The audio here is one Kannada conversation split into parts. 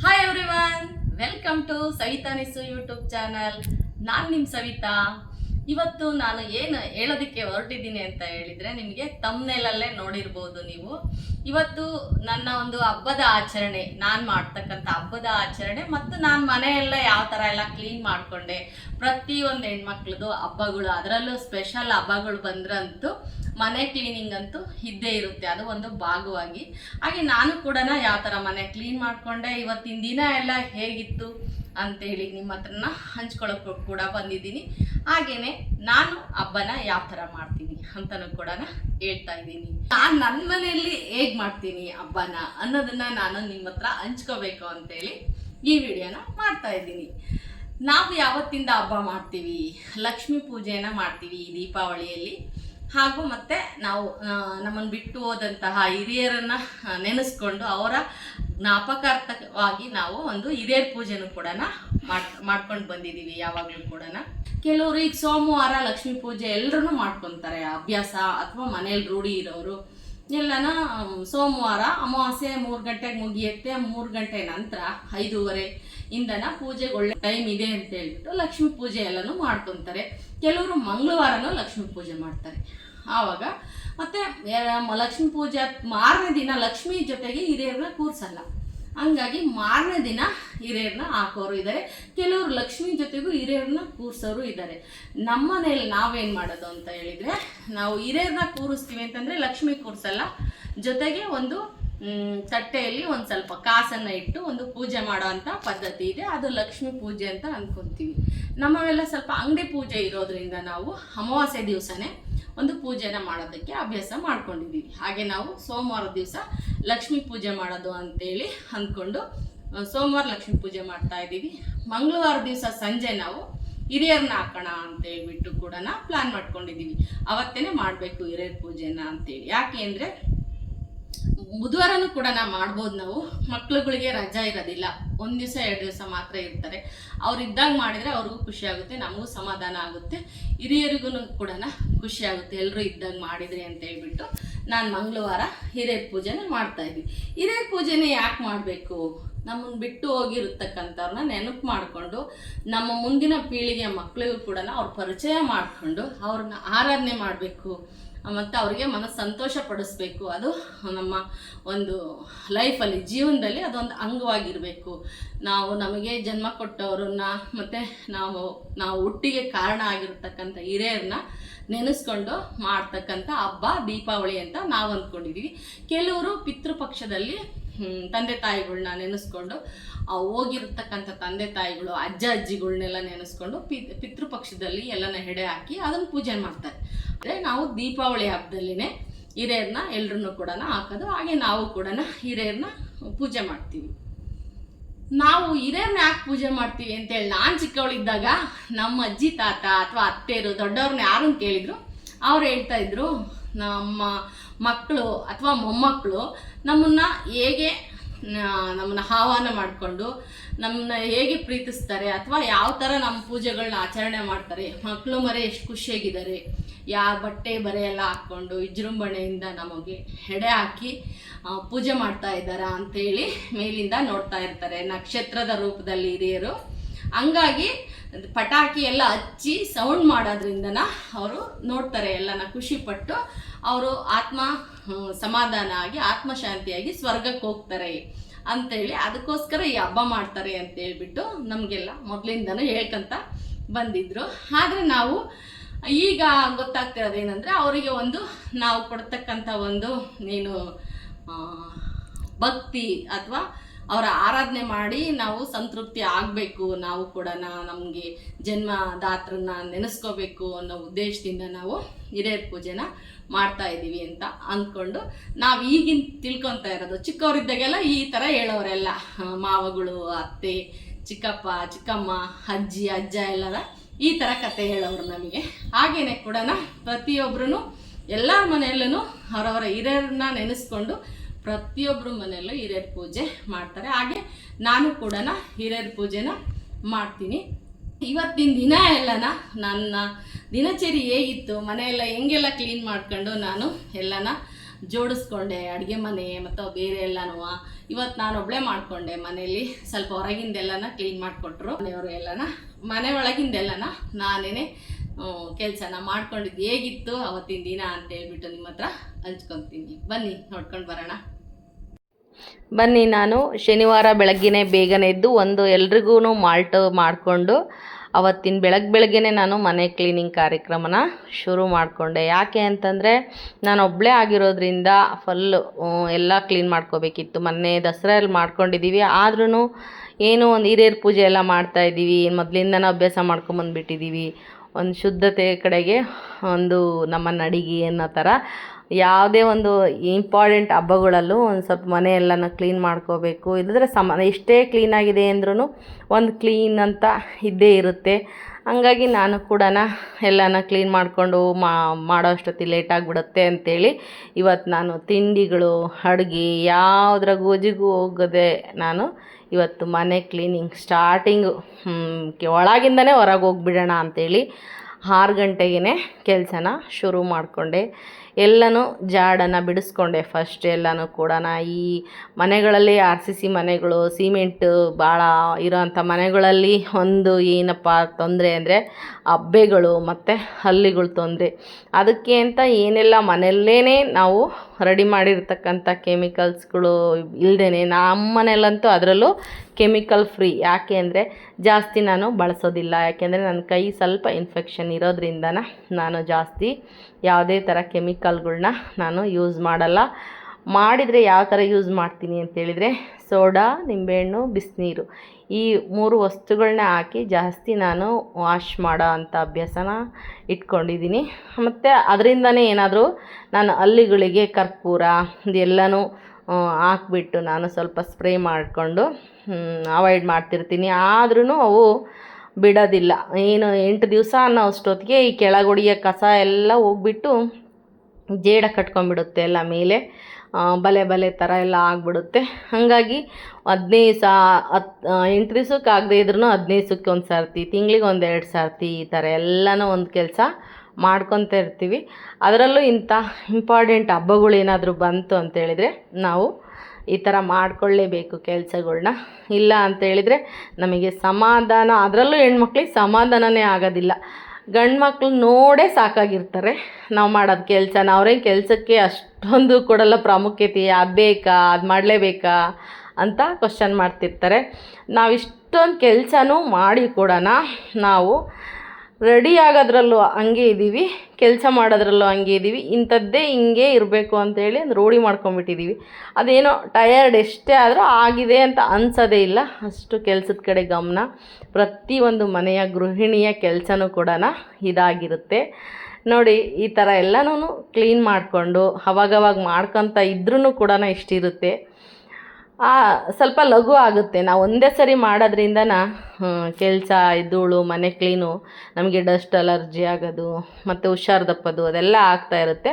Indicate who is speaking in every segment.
Speaker 1: Hi everyone welcome to Savita Nisu YouTube channel ನಾನು ನಿಮ್ಮ ಸವಿತಾ. ಇವತ್ತು ನಾನು ಏನು ಹೇಳೋದಕ್ಕೆ ಹೊರಟಿದ್ದೀನಿ ಅಂತ ಹೇಳಿದರೆ ನಿಮಗೆ ತಮ್ಮನೇಲಲ್ಲೇ ನೋಡಿರ್ಬೋದು ನೀವು. ಇವತ್ತು ನನ್ನ ಒಂದು ಹಬ್ಬದ ಆಚರಣೆ, ನಾನು ಮಾಡ್ತಕ್ಕಂಥ ಹಬ್ಬದ ಆಚರಣೆ ಮತ್ತು ನಾನು ಮನೆಯೆಲ್ಲ ಯಾವ ಥರ ಎಲ್ಲ ಕ್ಲೀನ್ ಮಾಡಿಕೊಂಡೆ. ಪ್ರತಿಯೊಂದು ಹೆಣ್ಮಕ್ಳದು ಹಬ್ಬಗಳು, ಅದರಲ್ಲೂ ಸ್ಪೆಷಲ್ ಹಬ್ಬಗಳು ಬಂದ್ರಂತೂ ಮನೆ ಕ್ಲೀನಿಂಗ್ ಅಂತೂ ಇದ್ದೇ ಇರುತ್ತೆ. ಅದು ಒಂದು ಭಾಗವಾಗಿ. ಹಾಗೆ ನಾನು ಕೂಡ ಯಾವ ಥರ ಮನೆ ಕ್ಲೀನ್ ಮಾಡಿಕೊಂಡೆ, ಇವತ್ತಿನ ದಿನ ಎಲ್ಲ ಹೇಗಿತ್ತು ಅಂತೇಳಿ ನಿಮ್ಮ ಹತ್ರನ ಹಂಚ್ಕೊಳ್ಳೋಕೆ ಕೂಡ ಬಂದಿದ್ದೀನಿ. ಹಾಗೆಯೇ ನಾನು ಹಬ್ಬನ ಯಾವ ಥರ ಮಾಡ್ತೀನಿ? ಅಂತಲೂ ಕೂಡ ಹೇಳ್ತಾ ಇದ್ದೀನಿ. ನಾನು ನನ್ನ ಮನೆಯಲ್ಲಿ ಹೇಗೆ ಮಾಡ್ತೀನಿ ಹಬ್ಬನ ಅನ್ನೋದನ್ನ ನಾನು ನಿಮ್ಮ ಹತ್ರ ಹಂಚ್ಕೋಬೇಕು ಅಂತೇಳಿ ಈ ವಿಡಿಯೋನ ಮಾಡ್ತಾ ಇದ್ದೀನಿ. ನಾವು ಯಾವತ್ತಿಂದ ಹಬ್ಬ ಮಾಡ್ತೀವಿ? ಲಕ್ಷ್ಮೀ ಪೂಜೆನ ಮಾಡ್ತೀವಿ ಈ ದೀಪಾವಳಿಯಲ್ಲಿ. ಹಾಗೂ ಮತ್ತೆ ನಾವು ನಮ್ಮನ್ನು ಬಿಟ್ಟು ಹೋದಂತಹ ಹಿರಿಯರನ್ನ ನೆನೆಸ್ಕೊಂಡು ಅವರ ಜ್ಞಾಪಕಾರ್ಥವಾಗಿ ನಾವು ಒಂದು ಹಿರಿಯರ ಪೂಜೆನೂ ಕೂಡ ಮಾಡ್, ಮಾಡ್ಕೊಂಡು ಬಂದಿದ್ದೀವಿ ಯಾವಾಗಲೂ ಕೂಡ ಕೆಲವರು ಈಗ ಸೋಮವಾರ ಲಕ್ಷ್ಮೀ ಪೂಜೆ ಎಲ್ಲರೂ ಮಾಡ್ಕೊತಾರೆ, ಅಭ್ಯಾಸ ಅಥವಾ ಮನೇಲಿ ರೂಢಿ ಇರೋರು. ಎಲ್ಲನ ಸೋಮವಾರ ಅಮಾವಾಸ್ಯೆ ಮೂರು ಗಂಟೆಗೆ ಮುಗಿಯುತ್ತೆ, ಮೂರು ಗಂಟೆ ನಂತರ ಐದೂವರೆ ಇಂದನ ಪೂಜೆಗೆ ಒಳ್ಳೆ ಟೈಮ್ ಇದೆ ಅಂತ ಹೇಳ್ಬಿಟ್ಟು ಲಕ್ಷ್ಮೀ ಪೂಜೆ ಎಲ್ಲನೂ ಮಾಡ್ಕೊತಾರೆ. ಕೆಲವರು ಮಂಗಳವಾರನೂ ಲಕ್ಷ್ಮೀ ಪೂಜೆ ಮಾಡ್ತಾರೆ. ಆವಾಗ ಮತ್ತೆ ಲಕ್ಷ್ಮೀ ಪೂಜೆ ಮಾರನೇ ದಿನ ಲಕ್ಷ್ಮಿ ಜೊತೆಗೆ ಹಿರಿಯರನ್ನ ಕೂರ್ಸಲ್ಲ. ಹಂಗಾಗಿ ಮಾರನೇ ದಿನ ಹಿರಿಯರನ್ನ ಹಾಕೋರು ಇದ್ದಾರೆ ಕೆಲವರು ಲಕ್ಷ್ಮಿ ಜೊತೆಗೂ ಹಿರಿಯರನ್ನ ಕೂರ್ಸೋರು ಇದ್ದಾರೆ ನಮ್ಮ ಮನೇಲಿ ನಾವೇನು ಮಾಡೋದು ಅಂತ ಹೇಳಿದರೆ, ನಾವು ಹಿರಿಯರನ್ನ ಕೂರಿಸ್ತೀವಿ ಅಂತಂದರೆ ಲಕ್ಷ್ಮಿ ಕೂರ್ಸಲ್ಲ. ಜೊತೆಗೆ ಒಂದು ತಟ್ಟೆಯಲ್ಲಿ ಒಂದು ಸ್ವಲ್ಪ ಕಾಸನ್ನು ಇಟ್ಟು ಒಂದು ಪೂಜೆ ಮಾಡೋ ಅಂಥ ಪದ್ಧತಿ ಇದೆ. ಅದು ಲಕ್ಷ್ಮಿ ಪೂಜೆ ಅಂತ ಅನ್ಕೊಂತೀವಿ. ನಮ್ಮವೆಲ್ಲ ಸ್ವಲ್ಪ ಅಂಗಡಿ ಪೂಜೆ ಇರೋದ್ರಿಂದ ನಾವು ಅಮಾವಾಸ್ಯೆ ದಿವಸನೇ ಒಂದು ಪೂಜೆನ ಮಾಡೋದಕ್ಕೆ ಅಭ್ಯಾಸ ಮಾಡ್ಕೊಂಡಿದ್ದೀವಿ ಹಾಗೆ ನಾವು ಸೋಮವಾರ ದಿವಸ ಲಕ್ಷ್ಮೀ ಪೂಜೆ ಮಾಡೋದು ಅಂತೇಳಿ ಅಂದ್ಕೊಂಡು ಸೋಮವಾರ ಲಕ್ಷ್ಮೀ ಪೂಜೆ ಮಾಡ್ತಾ ಇದ್ದೀವಿ. ಮಂಗಳವಾರ ದಿವಸ ಸಂಜೆ ನಾವು ಹಿರಿಯರನ್ನ ಹಾಕೋಣ ಅಂತ ಹೇಳ್ಬಿಟ್ಟು ಕೂಡ ಪ್ಲಾನ್ ಮಾಡ್ಕೊಂಡಿದ್ದೀವಿ. ಅವತ್ತೇನೆ ಮಾಡಬೇಕು ಹಿರಿಯರ ಪೂಜೆನ ಅಂತೇಳಿ. ಯಾಕೆ ಅಂದರೆ ಬುಧವಾರನೂ ಕೂಡ ನಾವು ಮಾಡ್ಬೋದು ನಾವು. ಮಕ್ಳುಗಳಿಗೆ ರಜಾ ಇರೋದಿಲ್ಲ. ಒಂದು ದಿವಸ, ಎರಡು ದಿವಸ ಮಾತ್ರ ಇರ್ತಾರೆ. ಅವ್ರು ಇದ್ದಾಗ ಮಾಡಿದರೆ ಅವ್ರಿಗೂ ಖುಷಿ ಆಗುತ್ತೆ, ನಮಗೂ ಸಮಾಧಾನ ಆಗುತ್ತೆ. ಹಿರಿಯರಿಗೂ ಕೂಡ ಖುಷಿ ಆಗುತ್ತೆ. ಎಲ್ಲರೂ ಇದ್ದಾಗ ಮಾಡಿದ್ರಿ ಅಂತ ಹೇಳ್ಬಿಟ್ಟು ನಾನು ಮಂಗಳವಾರ ಹಿರಿಯರ ಪೂಜೆನ ಮಾಡ್ತಾ ಇದ್ವಿ. ಹಿರಿಯರ ಪೂಜೆನೇ ಯಾಕೆ ಮಾಡಬೇಕು? ನಮ್ಮನ್ನು ಬಿಟ್ಟು ಹೋಗಿರ್ತಕ್ಕಂಥವ್ರನ್ನ ನೆನಪು ಮಾಡಿಕೊಂಡು, ನಮ್ಮ ಮುಂದಿನ ಪೀಳಿಗೆಯ ಮಕ್ಕಳಿಗೂ ಕೂಡ ಅವ್ರ ಪರಿಚಯ ಮಾಡಿಕೊಂಡು ಅವ್ರನ್ನ ಆರಾಧನೆ ಮಾಡಬೇಕು. ಮತ್ತು ಅವರಿಗೆ ಮನಸ್ಸು ಸಂತೋಷ ಪಡಿಸ್ಬೇಕು ಅದು ನಮ್ಮ ಒಂದು ಲೈಫಲ್ಲಿ, ಜೀವನದಲ್ಲಿ ಅದೊಂದು ಅಂಗವಾಗಿರಬೇಕು. ನಾವು ನಮಗೆ ಜನ್ಮ ಕೊಟ್ಟವ್ರನ್ನ ಮತ್ತು ನಾವು ನಾವು ಹುಟ್ಟಿಗೆ ಕಾರಣ ಆಗಿರ್ತಕ್ಕಂಥ ಹಿರಿಯರನ್ನ ನೆನೆಸ್ಕೊಂಡು ಮಾಡ್ತಕ್ಕಂಥ ಹಬ್ಬ, ದೀಪಾವಳಿ ಅಂತ ನಾವು ಅಂದ್ಕೊಂಡಿದ್ದೀವಿ ಕೆಲವರು ಪಿತೃಪಕ್ಷದಲ್ಲಿ ತಂದೆ ತಾಯಿಗಳನ್ನ ನೆನೆಸ್ಕೊಂಡು ಹೋಗಿರ್ತಕ್ಕಂಥ ತಂದೆ ತಾಯಿಗಳು, ಅಜ್ಜ ಅಜ್ಜಿಗಳನ್ನೆಲ್ಲ ನೆನೆಸ್ಕೊಂಡು ಪಿತೃಪಕ್ಷದಲ್ಲಿ ಎಲ್ಲನ ಹೆಡೆ ಹಾಕಿ ಅದನ್ನು ಪೂಜೆ ಮಾಡ್ತಾರೆ. ಅಂದರೆ ನಾವು ದೀಪಾವಳಿ ಹಬ್ಬದಲ್ಲಿನೇ ಹಿರಿಯರನ್ನ ಎಲ್ರನ್ನೂ ಕೂಡ ಹಾಕೋದು, ಹಾಗೆ ನಾವು ಕೂಡ ಹಿರಿಯರನ್ನ ಪೂಜೆ ಮಾಡ್ತೀವಿ. ನಾವು ಹಿರಿಯರನ್ನ ಯಾಕೆ ಪೂಜೆ ಮಾಡ್ತೀವಿ ಅಂತೇಳಿ ನಾನು ಚಿಕ್ಕವಳಿದ್ದಾಗ ನಮ್ಮ ಅಜ್ಜಿ, ತಾತ ಅಥವಾ ಅತ್ತೆಯರು, ದೊಡ್ಡವ್ರನ್ನ ಯಾರನ್ನು ಕೇಳಿದ್ರು, ಅವ್ರು ಹೇಳ್ತಾ ಇದ್ರು, ನಮ್ಮ ಮಕ್ಕಳು ಅಥವಾ ಮೊಮ್ಮಕ್ಕಳು ನಮ್ಮನ್ನ ಹೇಗೆ ನಮ್ಮನ್ನ ಆಹ್ವಾನ ಮಾಡಿಕೊಂಡು ನಮ್ಮನ್ನ ಹೇಗೆ ಪ್ರೀತಿಸ್ತಾರೆ ಅಥವಾ ಯಾವ ಥರ ನಮ್ಮ ಪೂಜೆಗಳನ್ನ ಆಚರಣೆ ಮಾಡ್ತಾರೆ. ಮಕ್ಕಳು ಮರೆ ಎಷ್ಟು ಖುಷಿಯಾಗಿದ್ದಾರೆ. ಯಾವ ಬಟ್ಟೆ ಬರೆ ಎಲ್ಲ ಹಾಕ್ಕೊಂಡು ವಿಜೃಂಭಣೆಯಿಂದ ನಮಗೆ ಹೆಡೆ ಹಾಕಿ ಪೂಜೆ ಮಾಡ್ತಾ ಇದ್ದಾರಾ ಅಂತೇಳಿ ಮೇಲಿಂದ ನೋಡ್ತಾ ಇರ್ತಾರೆ. ನಕ್ಷತ್ರದ ರೂಪದಲ್ಲಿ ಹಿರಿಯರು. ಹಂಗಾಗಿ ಪಟಾಕಿ ಎಲ್ಲ ಹಚ್ಚಿ ಸೌಂಡ್ ಮಾಡೋದ್ರಿಂದನ ಅವರು ನೋಡ್ತಾರೆ, ಎಲ್ಲನ ಖುಷಿಪಟ್ಟು ಅವರು ಆತ್ಮ ಸಮಾಧಾನ ಆಗಿ, ಆತ್ಮಶಾಂತಿಯಾಗಿ ಸ್ವರ್ಗಕ್ಕೆ ಹೋಗ್ತಾರೆ ಅಂತೇಳಿ ಅದಕ್ಕೋಸ್ಕರ ಈ ಹಬ್ಬ ಮಾಡ್ತಾರೆ ಅಂತ ಹೇಳ್ಬಿಟ್ಟು ನಮಗೆಲ್ಲ ಮೊದಲಿಂದನೂ ಹೇಳ್ಕೊಂತ ಬಂದಿದ್ರು. ಆದರೆ ನಾವು ಈಗ ಗೊತ್ತಾಗ್ತಿರೋದು ಏನಂದರೆ ಅವರಿಗೆ ಒಂದು ನಾವು ಕೊಡ್ತಕ್ಕಂಥ ಒಂದು ಏನು ಭಕ್ತಿ ಅಥವಾ ಅವರ ಆರಾಧನೆ ಮಾಡಿ ನಾವು ಸಂತೃಪ್ತಿ ಆಗಬೇಕು. ನಾವು ಕೂಡ ನಮಗೆ ಜನ್ಮದಾತ್ರನ್ನ ನೆನೆಸ್ಕೋಬೇಕು ಅನ್ನೋ ಉದ್ದೇಶದಿಂದ ನಾವು ಹಿರಿಯರ ಪೂಜೆನ ಮಾಡ್ತಾ ಇದ್ದೀವಿ ಅಂತ ಅಂದ್ಕೊಂಡು ನಾವು ಈಗಿನ ತಿಳ್ಕೊತಾ ಇರೋದು. ಚಿಕ್ಕವರಿದ್ದಾಗೆಲ್ಲ ಈ ಥರ ಹೇಳೋರೆಲ್ಲ. ಮಾವಗಳು, ಅತ್ತೆ, ಚಿಕ್ಕಪ್ಪ, ಚಿಕ್ಕಮ್ಮ, ಅಜ್ಜಿ, ಅಜ್ಜ ಎಲ್ಲರ ಈ ಥರ ಕತೆ ಹೇಳೋರು ನಮಗೆ. ಹಾಗೇನೆ ಕೂಡ ಪ್ರತಿಯೊಬ್ಬರೂ ಎಲ್ಲ ಮನೆಯಲ್ಲೂ ಅವರವರ ಹಿರಿಯರನ್ನ ನೆನೆಸ್ಕೊಂಡು ಪ್ರತಿಯೊಬ್ಬರ ಮನೆಯಲ್ಲೂ ಹಿರಿಯರ ಪೂಜೆ ಮಾಡ್ತಾರೆ. ಹಾಗೆ ನಾನು ಕೂಡ ಹಿರಿಯರ ಪೂಜೆನ ಮಾಡ್ತೀನಿ. ಇವತ್ತಿನ ದಿನ ಎಲ್ಲನ ನನ್ನ ದಿನಚರಿ ಹೇಗಿತ್ತು ಮನೆಯೆಲ್ಲ ಹೆಂಗೆಲ್ಲ ಕ್ಲೀನ್ ಮಾಡ್ಕೊಂಡು ನಾನು ಎಲ್ಲನ
Speaker 2: ಜೋಡಿಸ್ಕೊಂಡೆ. ಅಡುಗೆ ಮನೆ ಮತ್ತು ಬೇರೆ ಎಲ್ಲನೂ. ಇವತ್ತು ನಾನು ಒಬ್ಳೆ ಮಾಡಿಕೊಂಡೆ. ಮನೆಯಲ್ಲಿ ಸ್ವಲ್ಪ ಹೊರಗಿಂದೆಲ್ಲನ ಕ್ಲೀನ್ ಮಾಡಿಕೊಟ್ರು. ಮನೆಯವರು ಎಲ್ಲನ, ಮನೆ ಒಳಗಿಂದೆಲ್ಲನ ನಾನೇ ಕೆಲಸನ ಮಾಡ್ಕೊಂಡಿದ್ದು ಹೇಗಿತ್ತು ಅವತ್ತಿನ ದಿನ ಅಂತ ಹೇಳ್ಬಿಟ್ಟು ನಿಮ್ಮ ಹತ್ರ ಹಂಚ್ಕೊತೀನಿ. ಬನ್ನಿ, ನೋಡ್ಕೊಂಡು ಬರೋಣ.
Speaker 1: ಬನ್ನಿ, ನಾನು ಶನಿವಾರ ಬೆಳಗ್ಗೆನೇ ಬೇಗನೆ ಎದ್ದು ಒಂದು ಎಲ್ರಿಗೂ ಮಾಲ್ಟ್ ಮಾಡಿಕೊಂಡು ಅವತ್ತಿನ ಬೆಳಗ್ಗೆ ಬೆಳಗ್ಗೆನೆ ನಾನು ಮನೆ ಕ್ಲೀನಿಂಗ್ ಕಾರ್ಯಕ್ರಮನ ಶುರು ಮಾಡಿಕೊಂಡೆ. ಯಾಕೆ ಅಂತಂದರೆ ನಾನು ಒಬ್ಬಳೇ ಆಗಿರೋದ್ರಿಂದ ಫುಲ್ಲು ಎಲ್ಲ ಕ್ಲೀನ್ ಮಾಡ್ಕೋಬೇಕಿತ್ತು. ಮೊನ್ನೆ ದಸರಲ್ಲಿ ಮಾಡ್ಕೊಂಡಿದ್ದೀವಿ. ಆದ್ರೂ ಏನೋ ಒಂದು ಹಿರಿಯರ ಪೂಜೆ ಎಲ್ಲ ಮಾಡ್ತಾಯಿದ್ದೀವಿ ಮೊದಲಿಂದನೂ ಅಭ್ಯಾಸ ಮಾಡ್ಕೊಂಬಂದ್ಬಿಟ್ಟಿದ್ದೀವಿ ಒಂದು ಶುದ್ಧತೆ ಕಡೆಗೆ ಒಂದು ನಮ್ಮ ನಡಿಗೆ ಅನ್ನೋ ಥರ ಯಾವುದೇ ಒಂದು ಇಂಪಾರ್ಟೆಂಟ್ ಹಬ್ಬಗಳಲ್ಲೂ ಒಂದು ಸ್ವಲ್ಪ ಮನೆ ಎಲ್ಲನ ಕ್ಲೀನ್ ಮಾಡ್ಕೋಬೇಕು. ಇಲ್ಲದ್ರೆ ಸಮ ಎಷ್ಟೇ ಕ್ಲೀನಾಗಿದೆ ಅಂದ್ರೂ ಒಂದು ಕ್ಲೀನ್ ಅಂತ ಇದ್ದೇ ಇರುತ್ತೆ. ಹಂಗಾಗಿ ನಾನು ಕೂಡ ಎಲ್ಲನ ಕ್ಲೀನ್ ಮಾಡಿಕೊಂಡು ಮಾಡೋ ಅಷ್ಟೊತ್ತಿ ಲೇಟಾಗಿಬಿಡುತ್ತೆ ಅಂಥೇಳಿ ಇವತ್ತು ನಾನು ತಿಂಡಿಗಳು, ಅಡುಗೆ ಯಾವುದ್ರ ಗೋಜಿಗೂ ಹೋಗದೆ ನಾನು ಇವತ್ತು ಮನೆ ಕ್ಲೀನಿಂಗ್ ಸ್ಟಾರ್ಟಿಂಗು ಒಳಗಿಂದನೇ ಹೊರಗೆ ಹೋಗ್ಬಿಡೋಣ ಅಂಥೇಳಿ ಆರು ಗಂಟೆಗೇ ಕೆಲಸನ ಶುರು ಮಾಡಿಕೊಂಡೆ. ಎಲ್ಲನೂ ಜಾಡನ್ನು ಬಿಡಿಸ್ಕೊಂಡೆ ಫಸ್ಟ್ ಎಲ್ಲನೂ ಕೂಡ. ಈ ಮನೆಗಳಲ್ಲಿ ಆರ್ ಸಿ ಸಿ ಮನೆಗಳು ಸಿಮೆಂಟ್ ಭಾಳ ಇರೋಂಥ ಮನೆಗಳಲ್ಲಿ ಒಂದು ಏನಪ್ಪ ತೊಂದರೆ ಅಂದರೆ ಹಬ್ಬೆಗಳು ಮತ್ತು ಹಲ್ಲಿಗಳು ತೊಂದರೆ. ಅದಕ್ಕೆ ಅಂತ ಏನೆಲ್ಲ ಮನೆಯಲ್ಲೇ ನಾವು ರೆಡಿ ಮಾಡಿರ್ತಕ್ಕಂಥ ಕೆಮಿಕಲ್ಸ್ಗಳು ಇಲ್ಲದೇ ನಮ್ಮ ಮನೆಯಲ್ಲಂತೂ ಅದರಲ್ಲೂ ಕೆಮಿಕಲ್ ಫ್ರೀ ಯಾಕೆ ಅಂದರೆ ಜಾಸ್ತಿ ನಾನು ಬಳಸೋದಿಲ್ಲ. ಯಾಕೆಂದರೆ ನನ್ನ ಕೈ ಸ್ವಲ್ಪ ಇನ್ಫೆಕ್ಷನ್ ಇರೋದ್ರಿಂದ ನಾನು ಜಾಸ್ತಿ ಯಾವುದೇ ಥರ ಕೆಮಿಕಲ್ಗಳನ್ನ ನಾನು ಯೂಸ್ ಮಾಡಲ್ಲ. ಮಾಡಿದರೆ ಯಾವ ಥರ ಯೂಸ್ ಮಾಡ್ತೀನಿ ಅಂತೇಳಿದರೆ ಸೋಡಾ, ನಿಂಬೆಹಣ್ಣು, ಬಿಸಿನೀರು. ಈ ಮೂರು ವಸ್ತುಗಳನ್ನ ಹಾಕಿ ಜಾಸ್ತಿ ನಾನು ವಾಶ್ ಮಾಡೋ ಅಂಥ ಅಭ್ಯಾಸನ ಇಟ್ಕೊಂಡಿದ್ದೀನಿ. ಮತ್ತು ಅದರಿಂದನೇ ಏನಾದರೂ ನಾನು ಹಲ್ಲಿಗಳಿಗೆ ಕರ್ಪೂರ ಇದೆಲ್ಲನೂ ಹಾಕ್ಬಿಟ್ಟು ನಾನು ಸ್ವಲ್ಪ ಸ್ಪ್ರೇ ಮಾಡಿಕೊಂಡು ಅವಾಯ್ಡ್ ಮಾಡ್ತಿರ್ತೀನಿ. ಆದ್ರೂ ಅವು ಬಿಡೋದಿಲ್ಲ. ಏನು ಎಂಟು ದಿವಸ ಅನ್ನೋ ಅಷ್ಟೊತ್ತಿಗೆ ಈ ಕೆಳಗುಡಿಯ ಕಸ ಎಲ್ಲ ಹೋಗ್ಬಿಟ್ಟು ಜೇಡ ಕಟ್ಕೊಂಡ್ಬಿಡುತ್ತೆ ಎಲ್ಲ ಮೇಲೆ. ಬಲೆ ಬಲೆ ಥರ ಎಲ್ಲ ಆಗಿಬಿಡುತ್ತೆ. ಹಾಗಾಗಿ ಹದಿನೈದು ಸ ಹತ್ತು ಎಂಟು ದಿವ್ಸಕ್ಕೆ ಆಗದೆ ಇದ್ರೂ ಹದಿನೈದು ದಿವ್ಸಕ್ಕೆ ಒಂದು ಸರ್ತಿ, ತಿಂಗ್ಳಿಗೆ ಒಂದು ಎರಡು ಸರ್ತಿ ಈ ಥರ ಎಲ್ಲನೂ ಒಂದು ಕೆಲಸ ಮಾಡ್ಕೊತ ಇರ್ತೀವಿ. ಅದರಲ್ಲೂ ಇಂಥ ಇಂಪಾರ್ಟೆಂಟ್ ಹಬ್ಬಗಳು ಏನಾದರೂ ಬಂತು ಅಂತೇಳಿದರೆ ನಾವು ಈ ಥರ ಮಾಡ್ಕೊಳ್ಳೇಬೇಕು ಕೆಲಸಗಳ್ನ. ಇಲ್ಲ ಅಂತೇಳಿದರೆ ನಮಗೆ ಸಮಾಧಾನ, ಅದರಲ್ಲೂ ಹೆಣ್ಮಕ್ಳಿಗೆ ಸಮಾಧಾನನೇ ಆಗೋದಿಲ್ಲ. ಗಂಡು ಮಕ್ಳು ನೋಡೇ ಸಾಕಾಗಿರ್ತಾರೆ. ನಾವು ಮಾಡೋದು ಕೆಲಸನ ಅವರೇ ಕೆಲಸಕ್ಕೆ ಅಷ್ಟೊಂದು ಕೊಡಲ್ಲ ಪ್ರಾಮುಖ್ಯತೆ, ಅದು ಬೇಕಾ, ಅದು ಮಾಡಲೇಬೇಕಾ ಅಂತ ಕ್ವಶನ್ ಮಾಡ್ತಿರ್ತಾರೆ. ನಾವು ಇಷ್ಟೊಂದು ಕೆಲಸನೂ ಮಾಡಿ ಕೊಡೋಣ. ನಾವು ರೆಡಿ ಆಗೋದ್ರಲ್ಲೂ ಹಂಗೆ ಇದ್ದೀವಿ. ಕೆಲಸ ಮಾಡೋದ್ರಲ್ಲೂ ಹಂಗೆ ಇದ್ದೀವಿ ಇಂಥದ್ದೇ ಹಿಂಗೆ ಇರಬೇಕು ಅಂತೇಳಿ ಒಂದು ರೂಢಿ ಮಾಡ್ಕೊಂಬಿಟ್ಟಿದ್ದೀವಿ ಅದೇನೋ ಟಯರ್ಡ್ ಎಷ್ಟೇ ಆದರೂ ಆಗಿದೆ ಅಂತ ಅನ್ಸೋದೇ ಇಲ್ಲ. ಅಷ್ಟು ಕೆಲಸದ ಕಡೆ ಗಮನ. ಪ್ರತಿಯೊಂದು ಮನೆಯ ಗೃಹಿಣಿಯ ಕೆಲಸನೂ ಕೂಡ ಇದಾಗಿರುತ್ತೆ. ನೋಡಿ, ಈ ಥರ ಎಲ್ಲನೂ ಕ್ಲೀನ್ ಮಾಡಿಕೊಂಡು, ಅವಾಗವಾಗ ಮಾಡ್ಕೊತ ಇದ್ರೂ ಕೂಡ ಇಷ್ಟಿರುತ್ತೆ. ಸ್ವಲ್ಪ ಲಘು ಆಗುತ್ತೆ. ನಾವು ಒಂದೇ ಸರಿ ಮಾಡೋದ್ರಿಂದ ಕೆಲಸ ಇದ್ದೂಳು ಮನೆ ಕ್ಲೀನು, ನಮಗೆ ಡಸ್ಟ್, ಅಲರ್ಜಿ ಆಗೋದು, ಮತ್ತು ಹುಷಾರು ದಪ್ಪದು, ಅದೆಲ್ಲ ಆಗ್ತಾ ಇರುತ್ತೆ.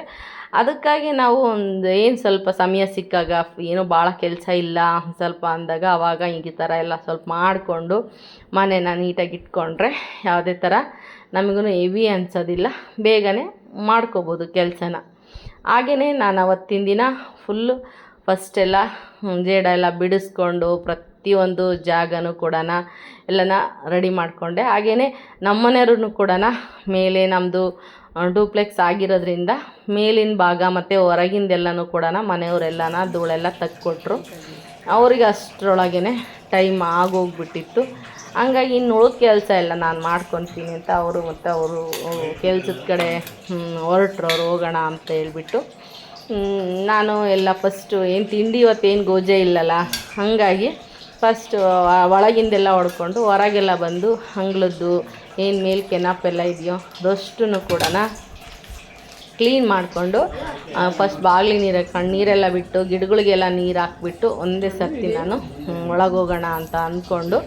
Speaker 1: ಅದಕ್ಕಾಗಿ ನಾವು ಒಂದು, ಏನು ಸ್ವಲ್ಪ ಸಮಯ ಸಿಕ್ಕಾಗ, ಏನೋ ಭಾಳ ಕೆಲಸ ಇಲ್ಲ, ಸ್ವಲ್ಪ ಅಂದಾಗ ಆವಾಗ ಈ ಥರ ಎಲ್ಲ ಸ್ವಲ್ಪ ಮಾಡಿಕೊಂಡು, ಮನೇನ ನೀಟಾಗಿ ಇಟ್ಕೊಂಡ್ರೆ ಯಾವುದೇ ಥರ ನಮಗೂ ಹೆವಿ ಅನ್ಸೋದಿಲ್ಲ. ಬೇಗನೆ ಮಾಡ್ಕೋಬೋದು ಕೆಲಸನ. ಹಾಗೆಯೇ ನಾನು ಅವತ್ತಿನ ದಿನ ಫುಲ್ಲು ಫಸ್ಟೆಲ್ಲ ಜೇಡ ಎಲ್ಲ ಬಿಡಿಸ್ಕೊಂಡು ಪ್ರತಿಯೊಂದು ಜಾಗನೂ ಕೂಡ ಎಲ್ಲನ ರೆಡಿ ಮಾಡಿಕೊಂಡೆ. ಹಾಗೆಯೇ ನಮ್ಮನೆಯವ್ರೂ ಕೂಡ ಮೇಲೆ ನಮ್ಮದು ಡೂಪ್ಲೆಕ್ಸ್ ಆಗಿರೋದ್ರಿಂದ ಮೇಲಿನ ಭಾಗ ಮತ್ತು ಹೊರಗಿಂದೆಲ್ಲನೂ ಕೂಡ ಮನೆಯವರೆಲ್ಲನ ಧೂಳೆಲ್ಲ ತಕ್ಕೊಟ್ರು ಅವ್ರಿಗೆ ಅಷ್ಟರೊಳಗೇ ಟೈಮ್ ಆಗೋಗ್ಬಿಟ್ಟಿತ್ತು. ಹಂಗಾಗಿ ಇನ್ನು ಉಳಿದ ಕೆಲಸ ಎಲ್ಲ ನಾನು ಮಾಡ್ಕೊತೀನಿ ಅಂತ ಅವರು ಮತ್ತು ಅವರು ಕೆಲ್ಸದ ಕಡೆ ಹೊರಟ್ರು, ಅವ್ರು ಹೋಗೋಣ ಅಂತ ಹೇಳ್ಬಿಟ್ಟು. ನಾನು ಎಲ್ಲ ಫಸ್ಟು ಏನು ತಿಂಡಿ ಇವತ್ತೇನು ಗೋಜೆ ಇಲ್ಲಲ್ಲ, ಹಾಗಾಗಿ ಫಸ್ಟು ಒಳಗಿಂದೆಲ್ಲ ಹೊಡ್ಕೊಂಡು ಹೊರಗೆಲ್ಲ ಬಂದು ಅಂಗ್ಳದ್ದು ಏನು ಮೇಲೆ ಕೆನಪೆಲ್ಲ ಇದೆಯೋ ಅದಷ್ಟು ಕೂಡ ಕ್ಲೀನ್ ಮಾಡಿಕೊಂಡು ಫಸ್ಟ್ ಬಾಗಿಲಿ ನೀರು ನೀರೆಲ್ಲ ಬಿಟ್ಟು ಗಿಡಗಳಿಗೆಲ್ಲ ನೀರು ಹಾಕ್ಬಿಟ್ಟು ಒಂದೇ ಸರ್ತಿ ನಾನು ಒಳಗೋಗೋಣ ಅಂತ ಅಂದ್ಕೊಂಡು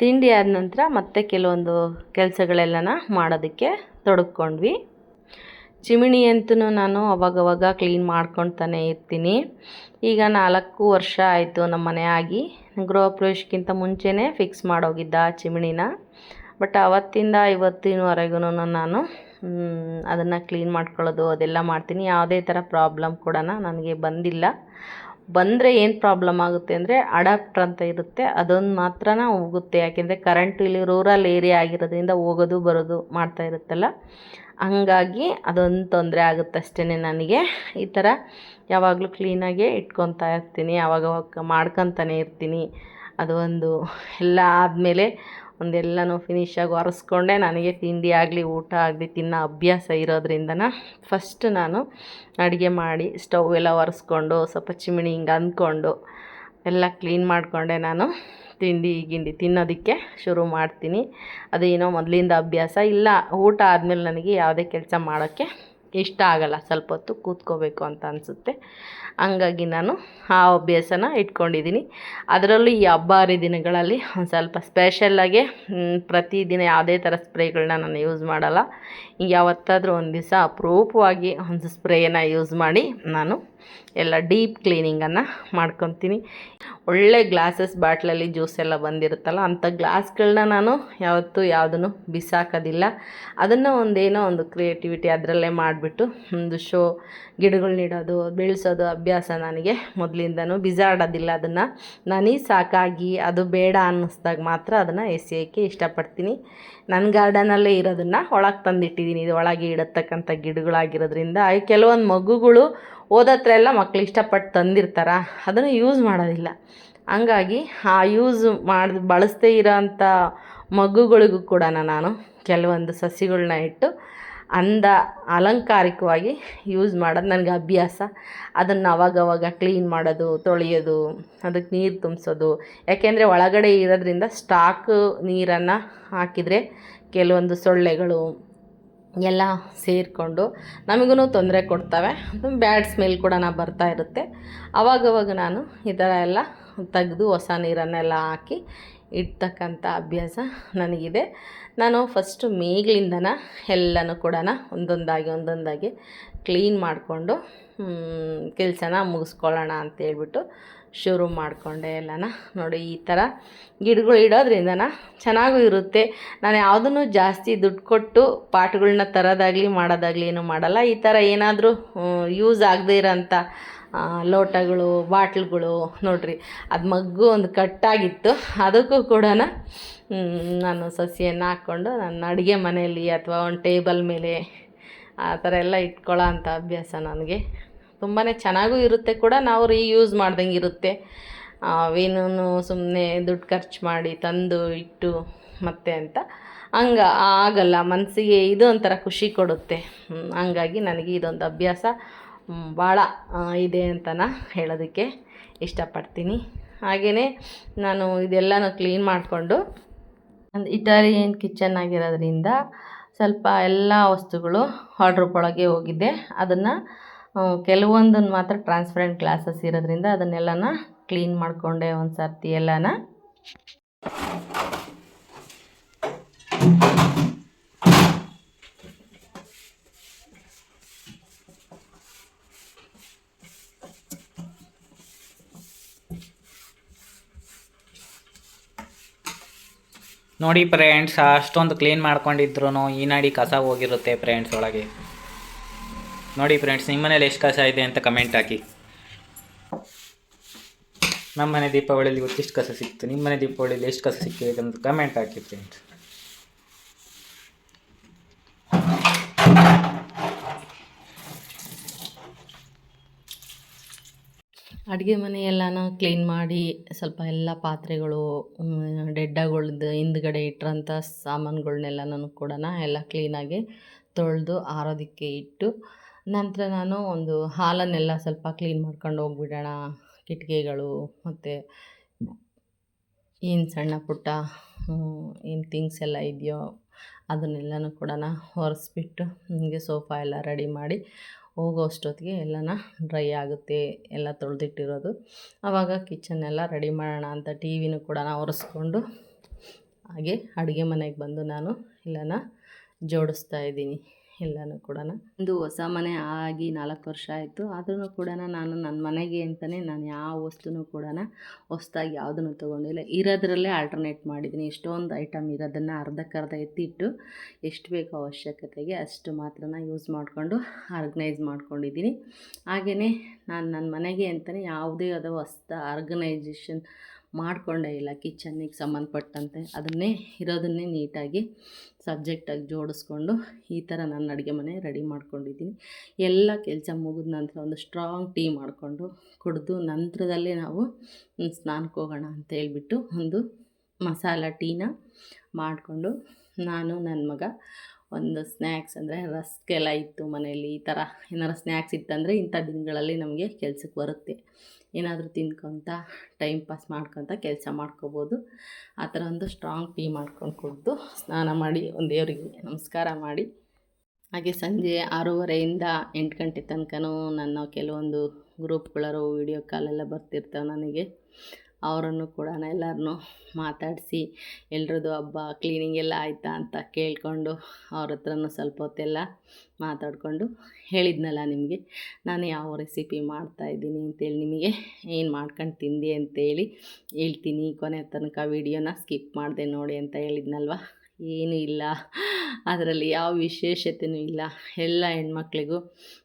Speaker 1: ತಿಂಡಿ ಆದ ನಂತರ ಮತ್ತೆ ಕೆಲವೊಂದು ಕೆಲಸಗಳೆಲ್ಲನ ಮಾಡೋದಕ್ಕೆ ತೊಡಗ್ಕೊಂಡ್ವಿ ಚಿಮಿಣಿ ಅಂತೂ ನಾನು ಅವಾಗವಾಗ ಕ್ಲೀನ್ ಮಾಡ್ಕೊತಾನೆ ಇರ್ತೀನಿ. ಈಗ ನಾಲ್ಕು ವರ್ಷ ಆಯಿತು ನಮ್ಮ ಮನೆ ಆಗಿ. ಗೃಹ ಪ್ರವೇಶಕ್ಕಿಂತ ಮುಂಚೆನೇ ಫಿಕ್ಸ್ ಮಾಡೋಗಿದ್ದ ಚಿಮಿಣಿನ. ಬಟ್ ಅವತ್ತಿಂದ ಇವತ್ತಿನವರೆಗೂ ನಾನು ಅದನ್ನು ಕ್ಲೀನ್ ಮಾಡ್ಕೊಳ್ಳೋದು, ಅದೆಲ್ಲ ಮಾಡ್ತೀನಿ. ಯಾವುದೇ ಥರ ಪ್ರಾಬ್ಲಮ್ ಕೂಡ ನನಗೆ ಬಂದಿಲ್ಲ. ಬಂದರೆ ಏನು ಪ್ರಾಬ್ಲಮ್ ಆಗುತ್ತೆ ಅಂದರೆ ಅಡಾಪ್ಟ್ರ್ ಅಂತ ಇರುತ್ತೆ. ಅದೊಂದು ಮಾತ್ರ ಹೋಗುತ್ತೆ. ಯಾಕೆಂದರೆ ಕರೆಂಟ್ ಇಲ್ಲಿ ರೂರಲ್ ಏರಿಯಾ ಆಗಿರೋದ್ರಿಂದ ಹೋಗೋದು, ಬರೋದು ಮಾಡ್ತಾ ಇರುತ್ತಲ್ಲ. ಹಂಗಾಗಿ ಅದೊಂದು ತೊಂದರೆ ಆಗುತ್ತೆ ಅಷ್ಟೇ ನನಗೆ. ಈ ಥರ ಯಾವಾಗಲೂ ಕ್ಲೀನಾಗೆ ಇಟ್ಕೊತಾ ಇರ್ತೀನಿ, ಅವಾಗವಾಗ ಮಾಡ್ಕೊತಾನೆ ಇರ್ತೀನಿ. ಅದು ಒಂದು ಎಲ್ಲ ಆದಮೇಲೆ ಒಂದೆಲ್ಲನೂ ಫಿನಿಷಾಗಿ ಒರೆಸ್ಕೊಂಡೆ, ನನಗೆ ತಿಂಡಿ ಆಗಲಿ, ಊಟ ಆಗಲಿ, ತಿನ್ನೋ ಅಭ್ಯಾಸ ಇರೋದ್ರಿಂದ ಫಸ್ಟ್ ನಾನು ಅಡುಗೆ ಮಾಡಿ ಸ್ಟವ್ ಎಲ್ಲ ಒರೆಸ್ಕೊಂಡು, ಸ್ವಲ್ಪ ಚಿಮಿಣಿ ಹಿಂಗೆ ಅಂದ್ಕೊಂಡು ಎಲ್ಲ ಕ್ಲೀನ್ ಮಾಡಿಕೊಂಡೆ ನಾನು. ತಿಂಡಿ, ಗಿಂಡಿ ತಿನ್ನೋದಕ್ಕೆ ಶುರು ಮಾಡ್ತೀನಿ. ಅದೇನೋ ಮೊದಲಿಂದ ಅಭ್ಯಾಸ. ಇಲ್ಲ, ಊಟ ಆದಮೇಲೆ ನನಗೆ ಯಾವುದೇ ಕೆಲಸ ಮಾಡೋಕ್ಕೆ ಇಷ್ಟ ಆಗಲ್ಲ. ಸ್ವಲ್ಪ ಹೊತ್ತು ಕೂತ್ಕೋಬೇಕು ಅಂತ ಅನಿಸುತ್ತೆ. ಹಂಗಾಗಿ ನಾನು ಆ ಅಭ್ಯಾಸನ ಇಟ್ಕೊಂಡಿದ್ದೀನಿ. ಅದರಲ್ಲೂ ಈ ಹಬ್ಬ ಹರಿದಿನಗಳಲ್ಲಿ ಒಂದು ಸ್ವಲ್ಪ ಸ್ಪೆಷಲ್ಲಾಗಿ ಪ್ರತಿದಿನ ಯಾವುದೇ ಥರ ಸ್ಪ್ರೇಗಳನ್ನ ನಾನು ಯೂಸ್ ಮಾಡಲ್ಲ. ಯಾವತ್ತಾದರೂ ಒಂದು ದಿವಸ ಅಪರೂಪವಾಗಿ ಒಂದು ಸ್ಪ್ರೇನ ಯೂಸ್ ಮಾಡಿ ನಾನು ಎಲ್ಲ ಡೀಪ್ ಕ್ಲೀನಿಂಗನ್ನು ಮಾಡ್ಕೊತೀನಿ. ಒಳ್ಳೆ ಗ್ಲಾಸಸ್ ಬಾಟ್ಲಲ್ಲಿ ಜ್ಯೂಸ್ ಎಲ್ಲ ಬಂದಿರುತ್ತಲ್ಲ, ಅಂಥ ಗ್ಲಾಸ್ಗಳನ್ನ ನಾನು ಯಾವತ್ತೂ ಯಾವುದನ್ನು ಬಿಸಾಕೋದಿಲ್ಲ. ಅದನ್ನು ಒಂದೇನೋ ಒಂದು ಕ್ರಿಯೇಟಿವಿಟಿ ಅದರಲ್ಲೇ ಮಾಡಿಬಿಟ್ಟು, ಒಂದು ಶೋ ಗಿಡಗಳನ್ನಿಡೋದು ಬೆಳೆಸೋದು ಅಭ್ಯಾಸ ನನಗೆ ಮೊದಲಿಂದನೂ. ಬಿಸಾಡೋದಿಲ್ಲ ಅದನ್ನು. ನನಗೆ ಸಾಕಾಗಿ, ಅದು ಬೇಡ ಅನ್ನಿಸ್ದಾಗ ಮಾತ್ರ ಅದನ್ನು ಎಸೆಯೋಕ್ಕೆ ಇಷ್ಟಪಡ್ತೀನಿ. ನನ್ನ ಗಾರ್ಡನಲ್ಲೇ ಇರೋದನ್ನು ಒಳಗೆ ತಂದಿಟ್ಟಿದ್ದೀನಿ. ಇದು ಒಳಗೆ ಇಡತಕ್ಕಂಥ ಗಿಡಗಳಾಗಿರೋದ್ರಿಂದ ಕೆಲವೊಂದು ಮಗುಗಳು ಓದತ್ರ ಎಲ್ಲ ಮಕ್ಳು ಇಷ್ಟಪಟ್ಟು ತಂದಿರ್ತಾರ? ಅದನ್ನು ಯೂಸ್ ಮಾಡೋದಿಲ್ಲ. ಹಂಗಾಗಿ ಆ ಯೂಸ್ ಮಾಡಿ ಬಳಸದೇ ಇರೋಂಥ ಮಗ್ಗುಗಳಿಗೂ ಕೂಡ ನಾನು ಕೆಲವೊಂದು ಸಸಿಗಳನ್ನ ಇಟ್ಟು ಅಂದ ಅಲಂಕಾರಿಕವಾಗಿ ಯೂಸ್ ಮಾಡೋದು. ನನಗೆ ಅಭ್ಯಾಸ. ಅದನ್ನು ಅವಾಗವಾಗ ಕ್ಲೀನ್ ಮಾಡೋದು, ತೊಳೆಯೋದು, ಅದಕ್ಕೆ ನೀರು ತುಂಬಿಸೋದು. ಯಾಕೆಂದರೆ ಒಳಗಡೆ ಇರೋದ್ರಿಂದ ಸ್ಟಾಕ್ ನೀರನ್ನು ಹಾಕಿದರೆ ಕೆಲವೊಂದು ಸೊಳ್ಳೆಗಳು ಎಲ್ಲ ಸೇರಿಕೊಂಡು ನಮಗೂ ತೊಂದರೆ ಕೊಡ್ತವೆ. ಬ್ಯಾಡ್ ಸ್ಮೆಲ್ ಕೂಡ ಬರ್ತಾ ಇರುತ್ತೆ. ಅವಾಗವಾಗ ನಾನು ಈ ಥರ ಎಲ್ಲ ತೆಗೆದು ಹೊಸ ನೀರನ್ನೆಲ್ಲ ಹಾಕಿ ಇಡ್ತಕ್ಕಂಥ ಅಭ್ಯಾಸ ನನಗಿದೆ. ನಾನು ಫಸ್ಟು ಮೇಗ್ಲಿಂದನ ಎಲ್ಲನೂ ಕೂಡ ಒಂದೊಂದಾಗಿ ಒಂದೊಂದಾಗಿ ಕ್ಲೀನ್ ಮಾಡಿಕೊಂಡು ಕೆಲಸನ ಮುಗಿಸ್ಕೊಳ್ಳೋಣ ಅಂತೇಳ್ಬಿಟ್ಟು ಶುರು ಮಾಡಿಕೊಂಡೆ ಎಲ್ಲನ. ನೋಡಿ, ಈ ಥರ ಗಿಡಗಳು ಇಡೋದ್ರಿಂದನ ಚೆನ್ನಾಗೂ ಇರುತ್ತೆ. ನಾನು ಯಾವುದನ್ನು ಜಾಸ್ತಿ ದುಡ್ಡು ಕೊಟ್ಟು ಪಾಟ್ಗಳನ್ನ ತರೋದಾಗಲಿ, ಮಾಡೋದಾಗಲಿ ಏನು ಮಾಡಲ್ಲ. ಈ ಥರ ಏನಾದರೂ ಯೂಸ್ ಆಗದೇ ಇರೋಂಥ ಲೋಟಗಳು, ಬಾಟ್ಲುಗಳು ನೋಡಿರಿ, ಅದು ಮಗ್ಗು ಒಂದು ಕಟ್ಟಾಗಿತ್ತು. ಅದಕ್ಕೂ ಕೂಡ ನಾನು ಸಸಿಯನ್ನು ಹಾಕ್ಕೊಂಡು ನನ್ನ ಅಡುಗೆ ಮನೆಯಲ್ಲಿ ಅಥವಾ ಒಂದು ಟೇಬಲ್ ಮೇಲೆ ಆ ಥರ ಎಲ್ಲ ಇಟ್ಕೊಳ್ಳೋ ಅಂಥ ಅಭ್ಯಾಸ ನನಗೆ. ತುಂಬಾ ಚೆನ್ನಾಗೂ ಇರುತ್ತೆ ಕೂಡ ನಾವು ರೀಯೂಸ್ ಮಾಡ್ದಂಗೆ ಇರುತ್ತೆ ಅವೇನೂ ಸುಮ್ಮನೆ ದುಡ್ಡು ಖರ್ಚು ಮಾಡಿ ತಂದು ಇಟ್ಟು ಮತ್ತೆ ಅಂತ. ಹಂಗ, ಆಗಲ್ಲ ಮನಸ್ಸಿಗೆ ಇದು ಒಂಥರ ಖುಷಿ ಕೊಡುತ್ತೆ. ಹಂಗಾಗಿ ನನಗೆ ಇದೊಂದು ಅಭ್ಯಾಸ ಭಾಳ ಇದೆ ಅಂತ ಹೇಳೋದಕ್ಕೆ ಇಷ್ಟಪಡ್ತೀನಿ. ಹಾಗೆಯೇ ನಾನು ಇದೆಲ್ಲನೂ ಕ್ಲೀನ್ ಮಾಡಿಕೊಂಡು ಒಂದು ಇಟಾಲಿಯನ್ ಕಿಚನ್ ಆಗಿರೋದ್ರಿಂದ ಸ್ವಲ್ಪ ಎಲ್ಲ ವಸ್ತುಗಳು ಹಾರ್ಡ್ರ್ ಒಳಗೆ ಹೋಗಿದ್ದೆ ಅದನ್ನು ಕೆಲವೊಂದನ್ನು ಮಾತ್ರ ಟ್ರಾನ್ಸ್ಪರೆಂಟ್ ಗ್ಲಾಸಸ್ ಇರೋದ್ರಿಂದ ಅದನ್ನೆಲ್ಲನ ಕ್ಲೀನ್ ಮಾಡಿಕೊಂಡೆ ಒಂದು ಸರ್ತಿ ಎಲ್ಲನ.
Speaker 3: ನೋಡಿ ಫ್ರೆಂಡ್ಸ್ ಅಷ್ಟೊಂದು ಕ್ಲೀನ್ ಮಾಡ್ಕೊಂಡಿದ್ರು ಈ ನಾಡಿ ಕಸ ಹೋಗಿರುತ್ತೆ ಫ್ರೆಂಡ್ಸ್ ಒಳಗೆ. ನೋಡಿ ಫ್ರೆಂಡ್ಸ್ ನಿಮ್ಮ ಮನೇಲಿ ಎಷ್ಟು ಕಸ ಇದೆ ಅಂತ ಕಮೆಂಟ್ ಹಾಕಿ. ನಮ್ಮ ಮನೆ ದೀಪಾವಳಿಯಲ್ಲಿ ಇವತ್ತು ಎಷ್ಟು ಕಸ ಸಿಕ್ತು? ನಿಮ್ಮ ಮನೆ ದೀಪಾವಳಿಲಿ ಎಷ್ಟು ಕಸ ಸಿಕ್ಕಿದೆ ಅಂತ ಕಮೆಂಟ್ ಹಾಕಿ ಫ್ರೆಂಡ್ಸ್
Speaker 1: ಅಡುಗೆ ಮನೆಯೆಲ್ಲನ ಕ್ಲೀನ್ ಮಾಡಿ ಸ್ವಲ್ಪ ಎಲ್ಲ ಪಾತ್ರೆಗಳು ಡೆಡ್ಡಗಳ್ದು ಹಿಂದ್ಗಡೆ ಇಟ್ಟಿರೋಂಥ ಸಾಮಾನುಗಳ್ನೆಲ್ಲನೂ ಕೂಡ ಎಲ್ಲ ಕ್ಲೀನಾಗಿ ತೊಳೆದು ಆರೋದಕ್ಕೆ ಇಟ್ಟು ನಂತರ ನಾನು ಒಂದು ಹಾಲನ್ನೆಲ್ಲ ಸ್ವಲ್ಪ ಕ್ಲೀನ್ ಮಾಡ್ಕೊಂಡು ಹೋಗ್ಬಿಡೋಣ. ಕಿಟಕಿಗಳು ಮತ್ತು ಏನು ಸಣ್ಣ ಪುಟ್ಟ ಏನು ಥಿಂಗ್ಸ್ ಎಲ್ಲ ಇದೆಯೋ ಅದನ್ನೆಲ್ಲನೂ ಕೂಡ ಒರೆಸ್ಬಿಟ್ಟು ನನಗೆ ಸೋಫಾ ಎಲ್ಲ ರೆಡಿ ಮಾಡಿ ಹೋಗೋ ಅಷ್ಟೊತ್ತಿಗೆ ಎಲ್ಲನ ಡ್ರೈ ಆಗುತ್ತೆ. ಎಲ್ಲ ತೊಳೆದಿಟ್ಟಿರೋದು. ಆವಾಗ ಕಿಚನ್ ಎಲ್ಲ ರೆಡಿ ಮಾಡೋಣ ಅಂತ ಟಿ ವಿನೂ ಕೂಡ ಒರೆಸ್ಕೊಂಡು ಹಾಗೆ ಅಡುಗೆ ಮನೆಗೆ ಬಂದು ನಾನು ಎಲ್ಲನ ಜೋಡಿಸ್ತಾ ಇದ್ದೀನಿ. ಎಲ್ಲನೂ ಕೂಡ ಒಂದು ಹೊಸ ಮನೆ ಆಗಿ ನಾಲ್ಕು ವರ್ಷ ಆಯಿತು. ಆದ್ರೂ ಕೂಡ ನಾನು ನನ್ನ ಮನೆಗೆ ಅಂತಲೇ ನಾನು ಯಾವ ವಸ್ತುನೂ ಕೂಡ ಹೊಸ್ದಾಗಿ ಯಾವುದನ್ನು ತೊಗೊಂಡಿಲ್ಲ. ಇರೋದ್ರಲ್ಲೇ ಆಲ್ಟರ್ನೇಟ್ ಮಾಡಿದ್ದೀನಿ. ಎಷ್ಟೊಂದು ಐಟಮ್ ಇರೋದನ್ನು ಅರ್ಧಕ್ಕರ್ಧ ಎತ್ತಿಟ್ಟು ಎಷ್ಟು ಬೇಕೋ ಅವಶ್ಯಕತೆಗೆ ಅಷ್ಟು ಮಾತ್ರನ ಯೂಸ್ ಮಾಡಿಕೊಂಡು ಆರ್ಗನೈಸ್ ಮಾಡ್ಕೊಂಡಿದ್ದೀನಿ. ಹಾಗೆಯೇ ನಾನು ನನ್ನ ಮನೆಗೆ ಅಂತಲೇ ಯಾವುದೇ ಆದ ಹೊಸ್ದ ಆರ್ಗನೈಜೇಷನ್ ಮಾಡಿಕೊಂಡೇ ಇಲ್ಲ ಕಿಚನ್ನಿಗೆ ಸಂಬಂಧಪಟ್ಟಂತೆ. ಅದನ್ನೇ ಇರೋದನ್ನೇ ನೀಟಾಗಿ ಸಬ್ಜೆಕ್ಟಾಗಿ ಜೋಡಿಸ್ಕೊಂಡು ಈ ಥರ ನನ್ನ ಅಡುಗೆ ಮನೆ ರೆಡಿ ಮಾಡ್ಕೊಂಡಿದ್ದೀನಿ. ಎಲ್ಲ ಕೆಲಸ ಮುಗಿದ ನಂತರ ಒಂದು ಸ್ಟ್ರಾಂಗ್ ಟೀ ಮಾಡಿಕೊಂಡು ಕುಡಿದು ನಂತರದಲ್ಲೇ ನಾವು ಸ್ನಾನಕ್ಕೆ ಹೋಗೋಣ ಅಂತ ಹೇಳ್ಬಿಟ್ಟು ಒಂದು ಮಸಾಲ ಟೀನ ಮಾಡಿಕೊಂಡು ನಾನು ನನ್ನ ಮಗ ಒಂದು ಸ್ನ್ಯಾಕ್ಸ್ ಅಂದರೆ ರಸ್ಕ್ ಇತ್ತು ಮನೆಯಲ್ಲಿ ಈ ಥರ ಏನಾರು ಸ್ನ್ಯಾಕ್ಸ್ ಇತ್ತಂದರೆ ಇಂಥ ದಿನಗಳಲ್ಲಿ ನಮಗೆ ಕೆಲಸಕ್ಕೆ ಬರುತ್ತೆ. ಏನಾದರೂ ತಿನ್ಕೊತ ಟೈಮ್ ಪಾಸ್ ಮಾಡ್ಕೊತ ಕೆಲಸ ಮಾಡ್ಕೋಬೋದು. ಆ ಥರ ಒಂದು ಸ್ಟ್ರಾಂಗ್ ಟೀ ಮಾಡ್ಕೊಂಡು ಕುಡಿದು ಸ್ನಾನ ಮಾಡಿ ಒಂದು ದೇವರಿಗೆ ನಮಸ್ಕಾರ ಮಾಡಿ. ಹಾಗೆ ಸಂಜೆ ಆರೂವರೆಯಿಂದ ಎಂಟು ಗಂಟೆ ತನಕನೂ ನನ್ನ ಕೆಲವೊಂದು ಗ್ರೂಪ್ಗಳರು ವೀಡಿಯೋ ಕಾಲೆಲ್ಲ ಬರ್ತಿರ್ತಾವೆ ನನಗೆ. ಅವರನ್ನು ಕೂಡ ಎಲ್ಲರನ್ನೂ ಮಾತಾಡಿಸಿ, ಎಲ್ರದ್ದು ಹಬ್ಬ ಕ್ಲೀನಿಂಗ್ ಎಲ್ಲ ಆಯಿತಾ ಅಂತ ಕೇಳಿಕೊಂಡು ಅವ್ರ ಹತ್ರನೂ ಸ್ವಲ್ಪ ಹೊತ್ತೆಲ್ಲ ಮಾತಾಡಿಕೊಂಡು ಹೇಳಿದ್ನಲ್ಲ ನಿಮಗೆ. ನಾನು ಯಾವ ರೆಸಿಪಿ ಮಾಡ್ತಾಯಿದ್ದೀನಿ ಅಂತೇಳಿ ನಿಮಗೆ ಏನು ಮಾಡ್ಕೊಂಡು ತಿಂದೆ ಅಂತೇಳಿ ಹೇಳ್ತೀನಿ. ಕೊನೆ ತನಕ ವಿಡಿಯೋನ ಸ್ಕಿಪ್ ಮಾಡಿದೆ ನೋಡಿ ಅಂತ ಹೇಳಿದ್ನಲ್ವ? ಏನೂ ಇಲ್ಲ. ಅದರಲ್ಲಿ ಯಾವ ವಿಶೇಷತೆಯೂ ಇಲ್ಲ. ಎಲ್ಲ ಹೆಣ್ಮಕ್ಳಿಗೂ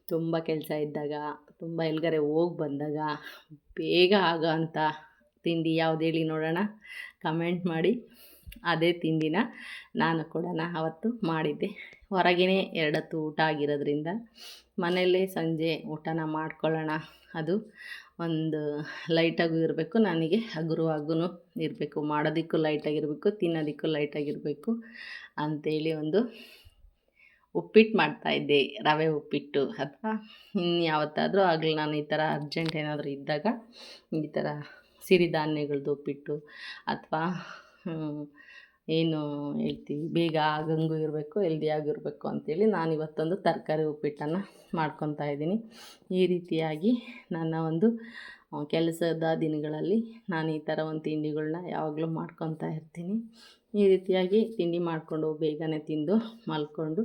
Speaker 1: ತುಂಬ ಕೆಲಸ ಇದ್ದಾಗ, ತುಂಬ ಎಲ್ಗರೆ ಹೋಗಿ ಬಂದಾಗ, ಬೇಗ ಆಗೋ ಅಂಥ ತಿಂಡಿ ಯಾವ್ದು ಹೇಳಿ ನೋಡೋಣ. ಕಮೆಂಟ್ ಮಾಡಿ. ಅದೇ ತಿಂಡಿನ ನಾನು ಕೂಡ ಅವತ್ತು ಮಾಡಿದ್ದೆ. ಹೊರಗೇ ಎರಡತ್ತು ಊಟ ಆಗಿರೋದ್ರಿಂದ ಮನೆಯಲ್ಲೇ ಸಂಜೆ ಊಟನ ಮಾಡ್ಕೊಳ್ಳೋಣ. ಅದು ಒಂದು ಲೈಟಾಗೂ ಇರಬೇಕು, ನನಗೆ ಹಗುರವಾಗೂ ಇರಬೇಕು. ಮಾಡೋದಕ್ಕೂ ಲೈಟಾಗಿರಬೇಕು, ತಿನ್ನೋದಕ್ಕೂ ಲೈಟಾಗಿರಬೇಕು ಅಂಥೇಳಿ ಒಂದು ಉಪ್ಪಿಟ್ಟು ಮಾಡ್ತಾಯಿದ್ದೆ ರವೆ ಉಪ್ಪಿಟ್ಟು ಅಥವಾ ಇನ್ಯಾವತ್ತಾದರೂ ಆಗಲಿ ನಾನು ಈ ಥರ ಅರ್ಜೆಂಟ್ ಏನಾದರೂ ಇದ್ದಾಗ ಈ ಥರ ಸಿರಿಧಾನ್ಯಗಳ್ದು ಉಪ್ಪಿಟ್ಟು ಅಥವಾ ಏನು ಹೇಳ್ತೀವಿ, ಬೇಗ ಆಗಂಗೂ ಇರಬೇಕು ಹೆಲ್ದಿಯಾಗಿರಬೇಕು ಅಂಥೇಳಿ ನಾನು ಇವತ್ತೊಂದು ತರಕಾರಿ ಉಪ್ಪಿಟ್ಟನ್ನು ಮಾಡ್ಕೊತಾ ಇದ್ದೀನಿ. ಈ ರೀತಿಯಾಗಿ ನನ್ನ ಒಂದು ಕೆಲಸದ ದಿನಗಳಲ್ಲಿ ನಾನು ಈ ಥರ ಒಂದು ತಿಂಡಿಗಳನ್ನ ಯಾವಾಗಲೂ ಮಾಡ್ಕೊತಾ ಇರ್ತೀನಿ. ಈ ರೀತಿಯಾಗಿ ತಿಂಡಿ ಮಾಡಿಕೊಂಡು ಬೇಗನೆ ತಿಂದು ಮಲ್ಕೊಂಡು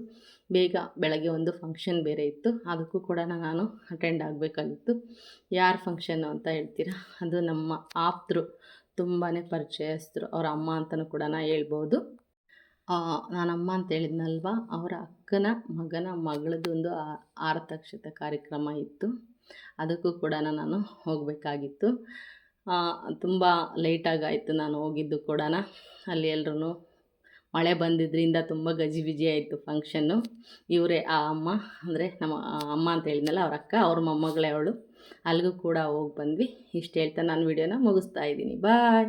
Speaker 1: ಬೇಗ ಬೆಳಗ್ಗೆ ಒಂದು ಫಂಕ್ಷನ್ ಬೇರೆ ಇತ್ತು. ಅದಕ್ಕೂ ಕೂಡ ನಾನು ಅಟೆಂಡ್ ಆಗಬೇಕಾಗಿತ್ತು. ಯಾರು ಫಂಕ್ಷನ್ನು ಅಂತ ಹೇಳ್ತೀರಾ? ಅದು ನಮ್ಮ ಆಪ್ತರು ತುಂಬಾ ಪರಿಚಯಸ್ಥರು. ಅವರ ಅಮ್ಮ ಅಂತಲೂ ಕೂಡ ಹೇಳ್ಬೋದು. ನಾನಮ್ಮ ಅಂತ ಹೇಳಿದ್ನಲ್ವ? ಅವರ ಅಕ್ಕನ ಮಗನ ಮಗಳದೊಂದು ಆರತಕ್ಷತೆ ಕಾರ್ಯಕ್ರಮ ಇತ್ತು. ಅದಕ್ಕೂ ಕೂಡ ನಾನು ಹೋಗಬೇಕಾಗಿತ್ತು. ತುಂಬ ಲೇಟಾಗಾಯಿತು ನಾನು ಹೋಗಿದ್ದು ಕೂಡ ಅಲ್ಲಿ ಎಲ್ರೂ ಮಳೆ ಬಂದಿದ್ದರಿಂದ ತುಂಬ ಗಜಿಬಿಜಿ ಆಯಿತು ಫಂಕ್ಷನ್ನು ಇವರೇ ಆ ಅಮ್ಮ, ಅಂದರೆ ನಮ್ಮ ಅಮ್ಮ ಅಂತ ಹೇಳಿದ್ನಲ್ಲ ಅವ್ರ ಅಕ್ಕ, ಅವ್ರ ಮೊಮ್ಮಗಳೇ ಅವಳು. ಅಲ್ಲಿಗೂ ಕೂಡ ಹೋಗಿ ಬಂದ್ವಿ. ಇಷ್ಟು ಹೇಳ್ತಾ ನಾನು ವೀಡಿಯೋನ ಮುಗಿಸ್ತಾ ಇದ್ದೀನಿ. ಬಾಯ್